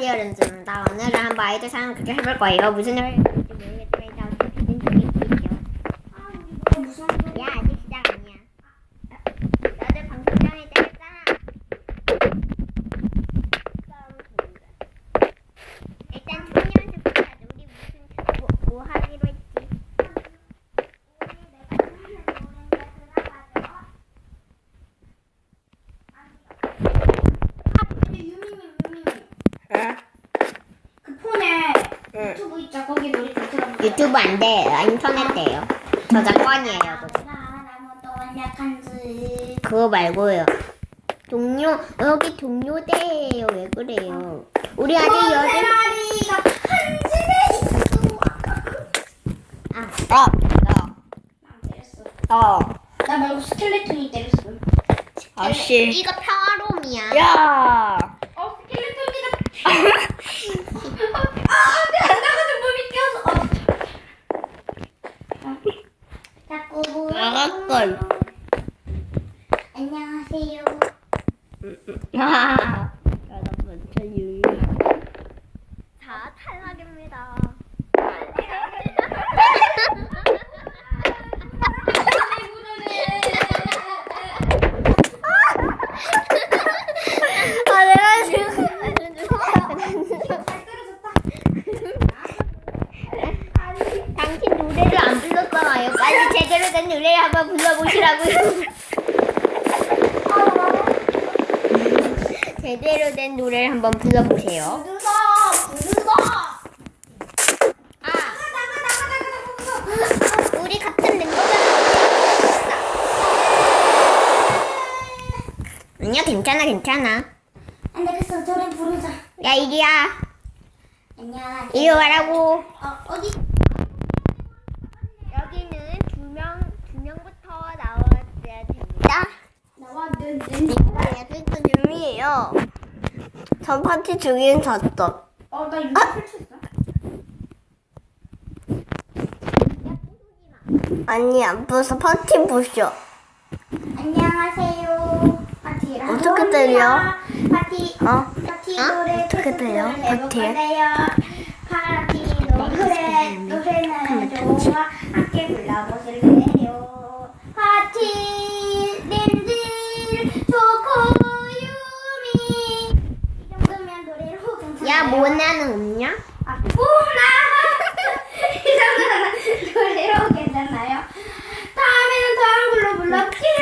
안녕하세요 렌즈입니다. 오늘은 한번 아이들 사랑 그렇게 해볼 거예요. 무슨 부를지 모르겠지만 일단 어떻게든 준비해주세요. 아, 무슨 야 아직 시작 아니야. 너들 방송 전에 때렸잖아. 일단 춤 연습부터 하자. 우리 무슨 뭐, 뭐 하기로 했지? 유미님 유미님 그 폰에 유튜브 있죠 거기 노래 좀 들어볼게요 유튜브 안 돼요. 인터넷 돼요. 저작권이에요. 그거. 말고요. 동료 여기 동료대예요. 왜 그래요? 우리 아직 세 여덟 마리가 한 집에 있어 아까 그 아, 너, 나 때렸어 나 말고 스켈레톤이 때렸어 아씨. 이거 평화로움이야. 야! 어 스켈레톤이다 아 나가 좀 몸이 껴서 자꾸 뭐 나갈걸. 안녕하세요 야! 여러분, 저 유유. 자, 탈락입니다. 아, 내가 지금. 당신 노래를 안 불렀잖아요. 빨리 제대로 된 노래를 한번 불러보시라고요. 제대로 된 노래를 한번 불러보세요. 부르다 부르다 아, 나가 나가 나가 나가 우리 같은 멤버잖아. 아니야, 괜찮아, 괜찮아. 안 되겠어 노래 부르자 야, 이리야. 안녕하세요 이리 와라고. 어 어디 여기는 두 명, 두 명부터 나와야 됩니다. 나와 는 약간 유미예요. 전 파티 중인 졌어. 어 나 유튜브 펼쳤어 아니, 안 부서 파티 부셔. 안녕하세요 파티라고 어떻게 때려? 파티 어? 파티 어? 노래 어떻게 때려? 파티? 파티 노래 노래는 좋아 함께 불러보실래요 파티 랜드 초코 유미 이 정도면 노래로 괜찮아요 야, 모나는 없냐? 아, 뽀나 이 정도면 노래로 괜찮나요? 다음에는 더 한글로 불러볼게요.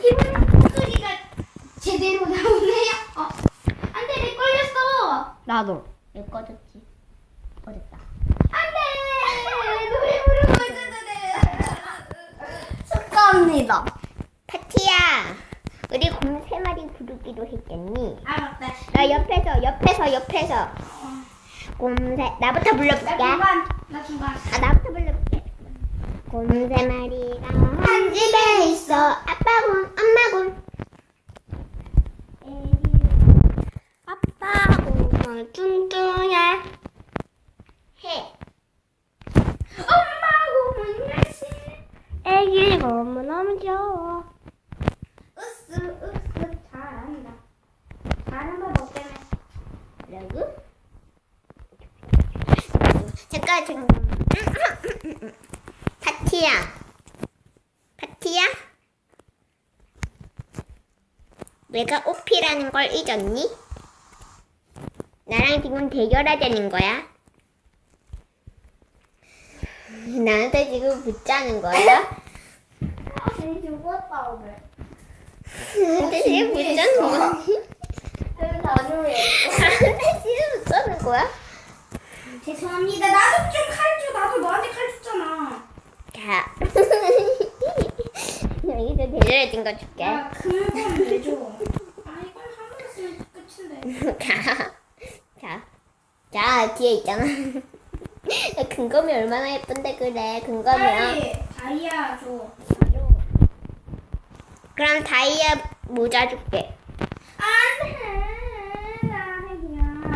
이분 목소리가 제대로 나오네요. 어, 안 돼 내 걸렸어. 나도. 왜 꺼졌지? 꺼졌다. 안돼 노래 부르고 있었는데 축하합니다. 파티야, 우리 곰 부르기로 했겠니? 아 맞다 나 옆에서, 옆에서, 옆에서. 곰세, 나부터 나 불러볼게. 중간 나 중간 아, 나부터 불러볼게. 곰세 마리가 한 집에 있어. 아빠 곰, 엄마 곰. 아빠 공을 뚱뚱해. 해. 엄마 고문 열심 애기 너무너무 귀여워. 으스 으스 잘한다 잘한다 너 때문에 라고? 잠깐, 잠깐. 파티야. 파티야? 내가 오피라는 걸 잊었니? 나랑 지금 대결하자는 거야? 나한테 지금 붙자는 거야? 쟤 죽었다 오늘 나한테 지금 붙자는 거야? 쟤 나중에 지금 붙자는 거야? 죄송합니다 나도 좀 칼줘 나도 너한테 칼 줬잖아 자. 여기서 대결해준 거 줄게. 야, 큰건 내줘. 아, 이건 한 번 쓰면 끝인데. 자, 자, 자 뒤에 있잖아. 근검이 얼마나 예쁜데 그래 근검이야. 빨리 다이아 줘. 줘. 그럼 다이아 모자 줄게. 안 돼.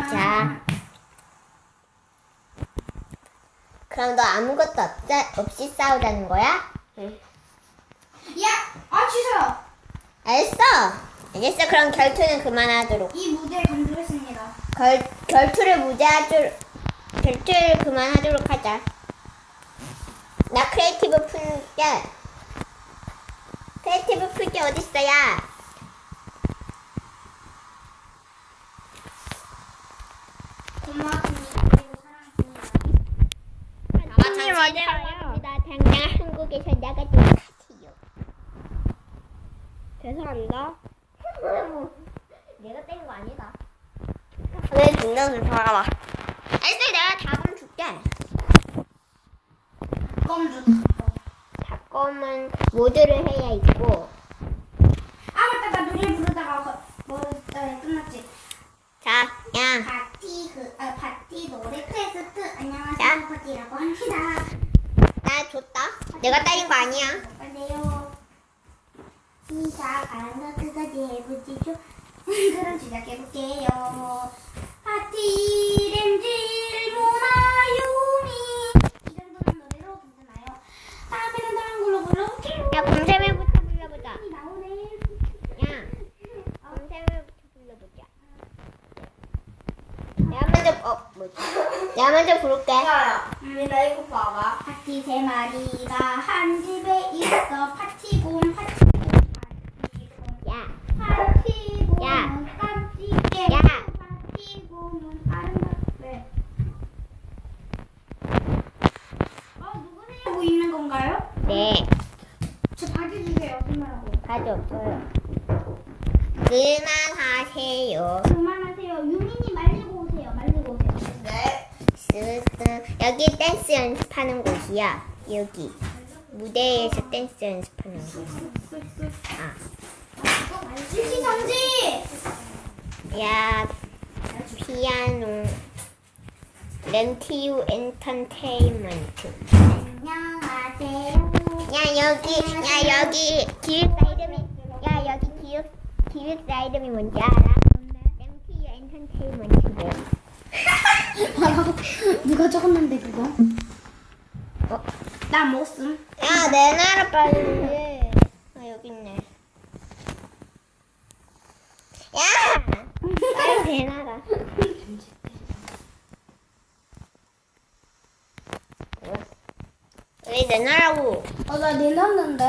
자. 그럼 너 아무것도 없자, 없이 싸우자는 거야? 야, 아 취소. 알겠어. 알겠어. 그럼 결투는 그만하도록. 이 무대 감독했습니다. 결, 결투를 무제하도록 결투를 그만하도록 하자. 나 크리에이티브 풀게. 크리에이티브 풀게 어딨어, 야? 고맙습니다. 그리고 사랑합니다. 당신이 맞아요. 당장 한국에서 나가도록 하세요. 죄송합니다. 내가 뗀 거 아니다. 내 진짜 죄송하다. 알았어, 내가 답은 줄게. 껌 주. 답검은 모드를 해야 있고. 아 맞다 나 노래 부르다가 거- 뭐 어, 끝났지. 자, 야. 파티 노래. 안녕하세요 합니다. 나 줬다. 내가 따인 거 아니야. 시작하는 것까지 해보지죠. 그럼 시작해볼게요. 파티 램질 모나요미 이 정도는 노래로 괜찮아요. 다음에는 다른 걸로 불러볼게요. 야, 곰샘을부터 불러보자. 이 나오네. 야, 곰샘을부터 불러보자. 내가 먼저, 어, 뭐지? 내가 먼저 부를게. 야야, 민아 이거 봐봐. 파티 세 마리가 한 집에 있어. 파티곰, 파티곰, 파티곰. 야, 파티곰은 야. 깜찍해. 야. 파티곰은 아름답대. 어, 누구세요? 하고 있는 건가요? 네. 저 바지 주세요. 그만하고. 가지 없어요. 그만하세요. 그만하세요. 유민이 말리고 오세요. 말리고 오세요. 네. 스스. 여기 댄스 연습하는 곳이야. 여기. 무대에서 댄스 연습하는 곳. 아. 실시 성지! 야, 피아노. 렌티유 엔터테인먼트. 안녕하세요. 야 여기 야 여기 기획사 이름이 야 여기 기획 기획사 이름이 뭔지 알아? 램피유 엔터테인먼트래. 뭐라고? 누가 적었는데 그거? 어? 나 못씀. 야 내놔라 빨리. 아 여기 있네. 야 빨리 내놔라. 왜 내놔라고? 어, 나 내놨는데.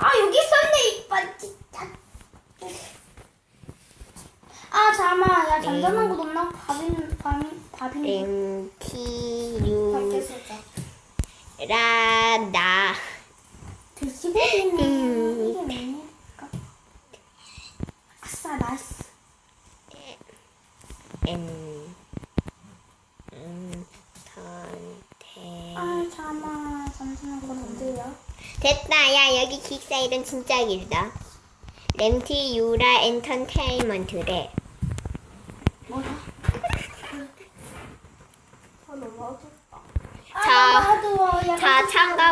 아, 여기 있었네, 이빨, 진짜. 아, 잠깐만. 야, 잔잔한 거 없나? 밥인, 밥인, 밥인. 밖에서자. 라나. 글씨보기는 음. 이게 뭐니까? 아싸, 나이스. 엔, 음, 선택. 아, 잠깐만. 잔잔한 건 어디야? 됐다. 야, 여기 기획사 이름 진짜 길다. 램티 유라 엔터테인먼트래.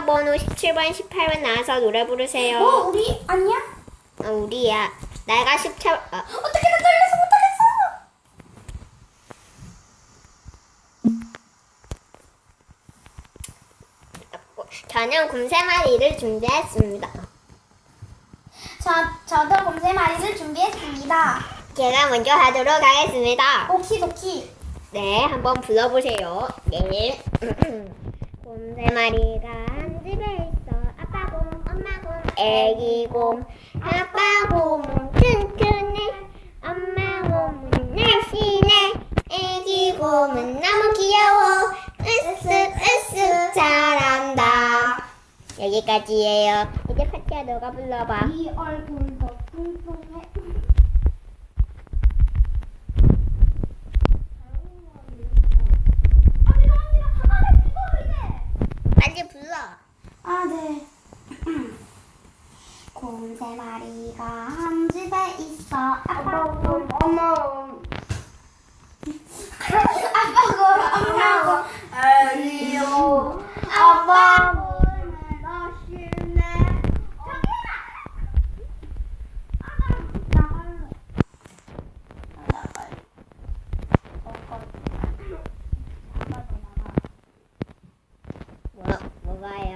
14번, 17번, 18번 나와서 노래 부르세요. 어, 우리 아니야? 어, 우리야. 내가 17, 어, 어떻게 나 떨려서 못 하겠어? 저는 곰새마리를 준비했습니다. 저 저도 곰새 마리를 준비했습니다. 제가 먼저 하도록 하겠습니다. 오키도키. 네, 한번 불러보세요. 네. 곰새 마리가 애기 곰. 아빠 곰은 튼튼해. 엄마 곰은 날씬해. 애기 곰은 너무 귀여워. 으쓱 으쓱 잘한다. 여기까지예요. 이제 파티야 너가 불러봐. 이 얼굴도 뚱뚱해. 아, 죄송합니다. 아, 나 죽어, 이제. 빨리 불러. 아, 네. 곰 세 마리가 한 아빠 곰, 엄마. 아빠 곰, 엄마 곰. 아니요. 아빠 곰은 맛있네. 저기라. 아, 나 나갈래. 나 나갈래. 나가. 나가도 나가. 뭐, 뭐가요?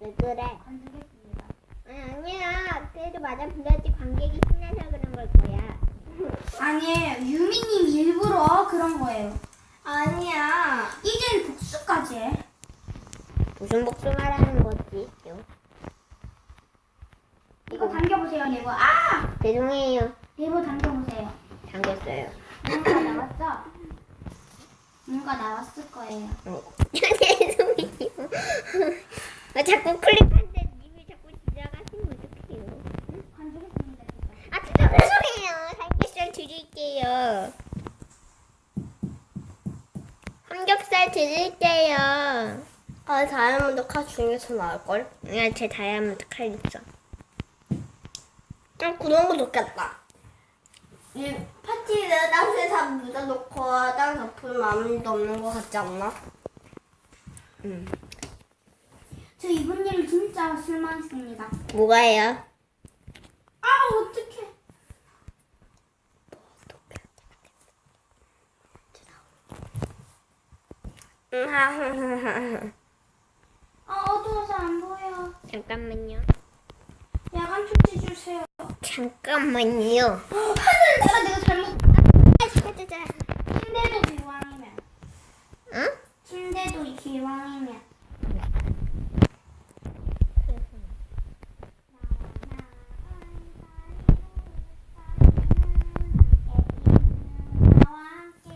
왜 그래? 안 주겠습니다. 아니, 아니야. 그래도 맞아 불러야지 관객이 신나서 그런 걸 거야. 아니에요. 유미님 일부러 그런 거예요. 아니야. 이젠 복수까지 해. 무슨 복숭아라는 거지? 이거 당겨보세요, 네버. 아! 죄송해요. 네버 당겨보세요. 당겼어요. 뭔가 나왔죠? 뭔가 나왔을 거예요. 어. 죄송해요. 나 자꾸 클릭하는데 님이 자꾸 지나가시면 어떡해요? 관두겠습니다. 진짜. 아 진짜 죄송해요. 삼겹살 드릴게요. 삼겹살 드릴게요. 아, 다이아몬드 칼 중에서 나올걸? 야, 제 다이아몬드 칼 있어. 응, 그런 거 좋겠다. 이 파티를 땅에 다 묻어놓고 땅 덮으면 아무 일도 없는 것 같지 않나? 응. 저 이번 일 진짜 실망했습니다. 뭐가요? 아, 어떡해. 아, 어두워서 안 보여. 잠깐만요. 야간 축제 주세요. 잠깐만요. 하늘 내가 내가 잘못. 짜자자. 침대도 기왕이면. 응? 침대도 기왕이면. 나와 함께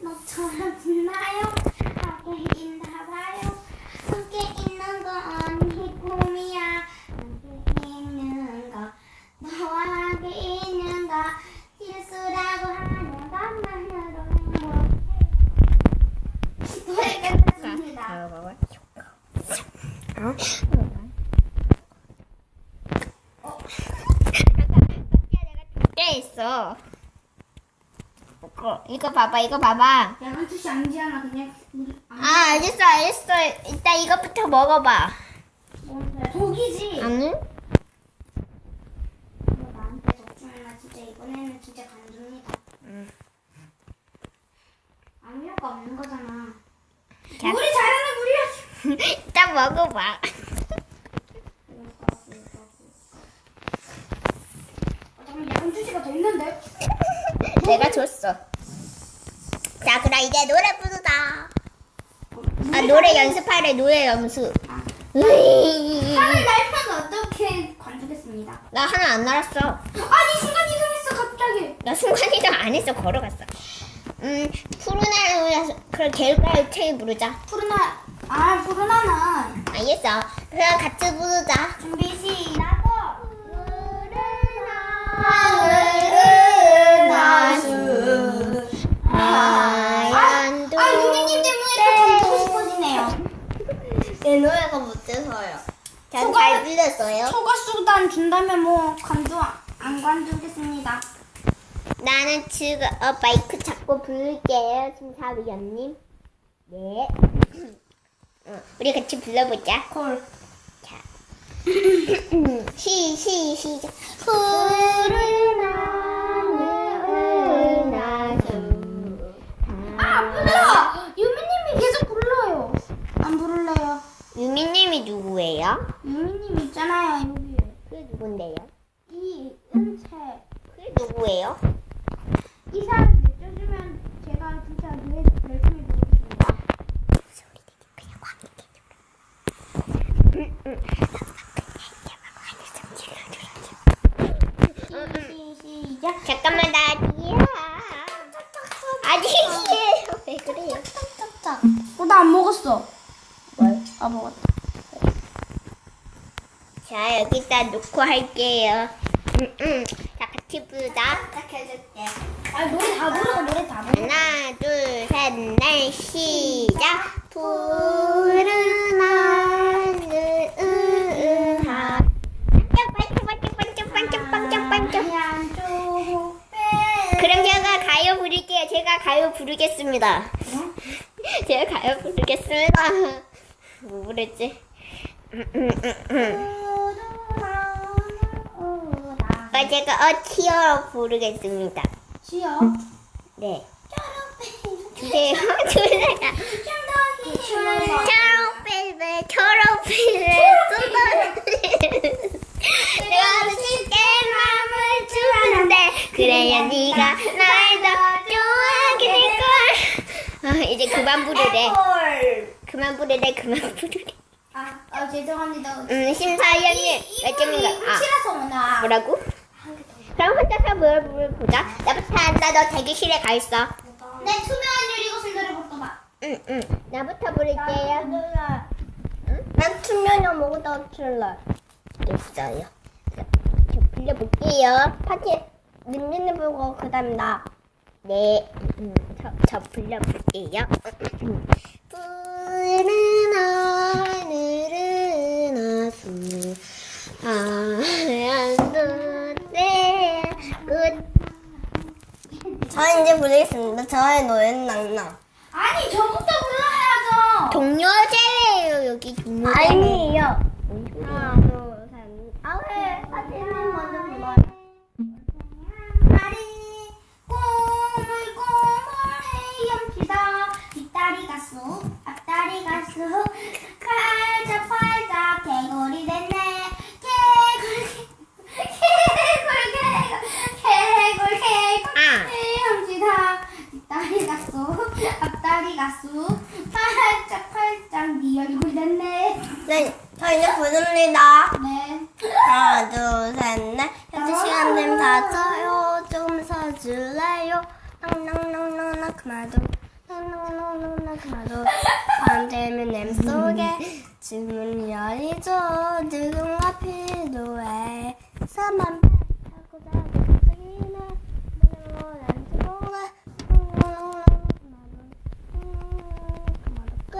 너처럼 빛나요 함께 있나봐요 함께 있는 건 이 꿈이야 함께 있는 거 너와 함께 있는 거 실수라고 하는 것만으로 행복해 노래 끝났습니다 어? 꽤 있어. 이거, 이거 봐봐, 이거 봐봐. 야간 투시 아니지 않아 그냥 우리 아, 알겠어, 알겠어. 일단 이것부터 먹어봐. 뭔데 독이지 아니? 너 나한테 걱정나 진짜 이번에는 진짜 간줍니다. 응. 아무 효과 없는 거잖아. 자. 우리 잘하는 우리야. 일단 먹어봐. 어, 잠깐 투시가 더 있는데? 내가 줬어. 자, 그럼 이제 노래 부르자. 아, 노래 연습하래, 노래 연습. 으이. 하늘 날면 어떻게 관두겠습니다. 나 하나 안 날았어. 아니 순간 이동했어 갑자기. 나 순간 이동 안 했어, 걸어갔어. 음, 푸르나를, 그럼 개울가을 체이 부르자. 푸르나 아 푸르나는 알겠어. 그럼 같이 부르자. 준비 시작. 하늘 내 노래가 못돼서요. 전잘 불렀어요. 초과 수단 준다면 뭐 관두 안 관두겠습니다. 나는 지금 어, 마이크 잡고 부를게요, 심사위원님. 네. 어, 우리 같이 불러보자. 콜. 자. 시, 시, 시작. 푸르나는 나주. 아 불러. 유미님이 계속 불러요. 안 부를래요. 유미님이 누구예요? 유미님 있잖아요 여기. 그게 누군데요? 이 은채. 그게 누구예요? 이 사람 내쫓으면 제가 진짜 노래 열심히 부르겠습니다. 시, 시, 시작. 잠깐만, 나 아니야. 아니에요. 왜 그래요? 어, 나 안 먹었어. 뭘? 아, 먹었다. 자, 여기다 놓고 할게요. 음, 음. 자, 같이 부르자. 딱 해줄게. 아, 노래 다 부르고 노래 다 부르고. 하나, 둘, 셋, 넷, 시작. 푸르나는 은하. 반짝, 반짝, 반짝, 반짝, 반짝, 반짝. 하얀 초록빛. 그럼 제가 가요 부를게요. 제가 가요 부르겠습니다. 제가 가요 부르겠습니다. 뭐 부르지? 음, 음, 음, 음. 어, 제가 어 티어로 부르겠습니다. 지요. 네. 초록빛. 주세요. 주세요. 초록빛. 초록빛을 초록빛을 쏟아 내가 쉽게 마음을 주는데 그래야 네가 날 더 좋아하게 될걸. 아, 이제 그만 부르래. 헐. 그만 부르래. 그만 부르래. 아, 아 죄송합니다. 음, 심사위원님 몇 점인가? 아, 싫어서 오나. 뭐라고? 그럼 혼자서 뭘 보자. 나부터 한다. 너 대기실에 가 있어. 내 투명한 유리 것을 노려볼까 봐. 응, 응. 나부터 부를게요. 난 투명이 먹었다 틀라. 됐어요. 자, 저 불러볼게요. 파티 민민이 보고 그다음 나. 네, 음, 저, 저 불러볼게요. 푸른 하늘은 아수 하얀 숫대 끝 저 이제 부르겠습니다. 저의 노래는 낭낭. 아니 저부터 불러야죠. 동료제예요 여기 동료제. 아니에요. 뭔 소리야? 하나, 둘, 셋. 아, 왜? 파티는 먼저 불러요. 나리 꼬물꼬물 헤엄치다 뒷다리가 쑥 앞다리가 쑥 팔짝팔짝 개구리 됐네 개굴 개굴 개굴 개굴 아. 헤엄치다 뒷다리가 쑥 앞다리 가쑥 팔짝 팔짝 네 얼굴 됐네 네, 저 이제 부릅니다. 네 하나, 둘, 셋, 넷. 현재 시간 되면 다쳐요. 조금 서줄래요? 낭낭낭낭낭 그만둬. 낭낭낭낭낭 그만둬. 밤 되면 냄 속에 지문 열리죠. 누군가 필요해. 사만 타고 자고 저기네. 물론 안 들어올래. 낭낭낭낭 그만둬. 끝.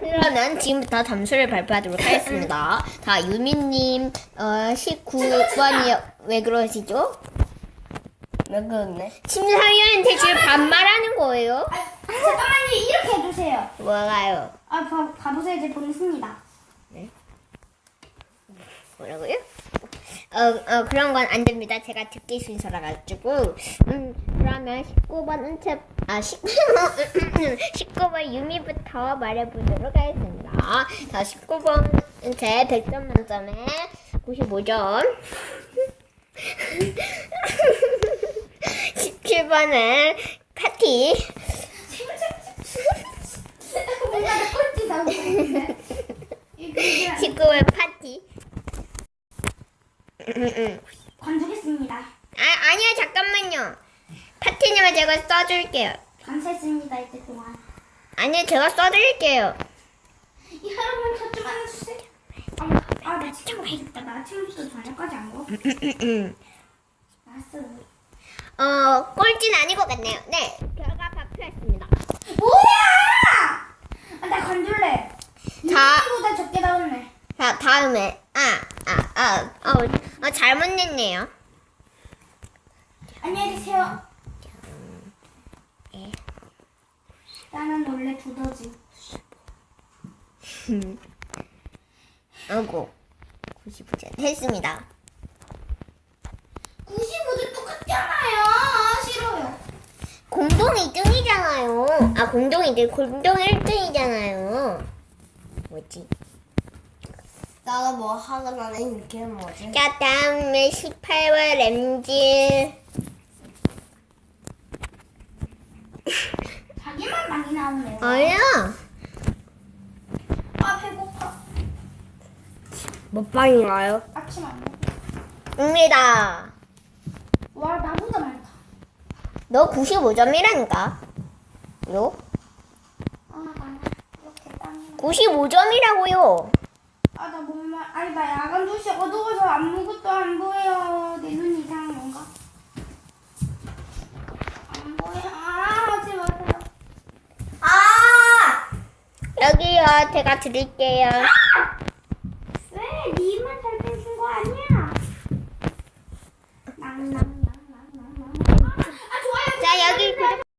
그러면 지금부터 점수를 발표하도록 하겠습니다. 자, 유미님, 어, 19번이 왜 그러시죠? 왜 그러네? 심사위원한테 지금 반말하는 거예요? 아, 잠깐만요 이렇게 해주세요 뭐가요? 아 봐, 봐보세요 제 보냈습니다 뭐라고요? 어, 어, 그런 건 안 됩니다. 제가 듣기 순서라 가지고. 음, 그러면 19번 은채, 아, 19번, 19번 유미부터 말해보도록 하겠습니다. 자, 19번 은채 100점 만점에 95점. 17번은 카티. 뭔가 꼴찌 나오는데 19번 파티. 관두겠습니다 아, 아니요, 잠깐만요. 파티님을 제가 써줄게요. 감사했습니다 이때 동안 아니요, 제가 써드릴게요. 이 여러분 저좀 해주세요 아나 친구 있다 나 친구도 저녁까지 안 먹어 알았어 어, 꼴찌는 아닌 것 같네요. 네, 결과 발표했습니다. 뭐야 아, 나 관둘래 자. 이보다 적게 나왔네 자, 다음에. 아, 아, 아, 어, 어 잘못 냈네요. 안녕히 계세요 예. 나는 원래 두더지 아이고, 95점 했습니다. 95도 똑같잖아요 아, 싫어요 공동 2등이잖아요. 아, 공동 2등, 공동 1등이잖아요. 뭐지? 나가 뭐 하고 나는 이게 뭐지? 자, 다음에 18번 램질. 자기만 많이 나오네요 아니야. 아 배고파 먹방인가요? 아침 안 먹어 입니다. 와 나보다 많다 너 95점이라니까. 요? 아 많아 이렇게 땀이 95점이라고요. 아, 나 몸만. 아니, 나 야간 도시 어두워서 아무것도 안 보여. 내눈 이상한 건가? 안 보여. 아, 하지 마세요. 아! 여기요. 제가 드릴게요. 왜? 니만 잘 뺏은 거 아니야? 낭낭. 아, 자, 여기.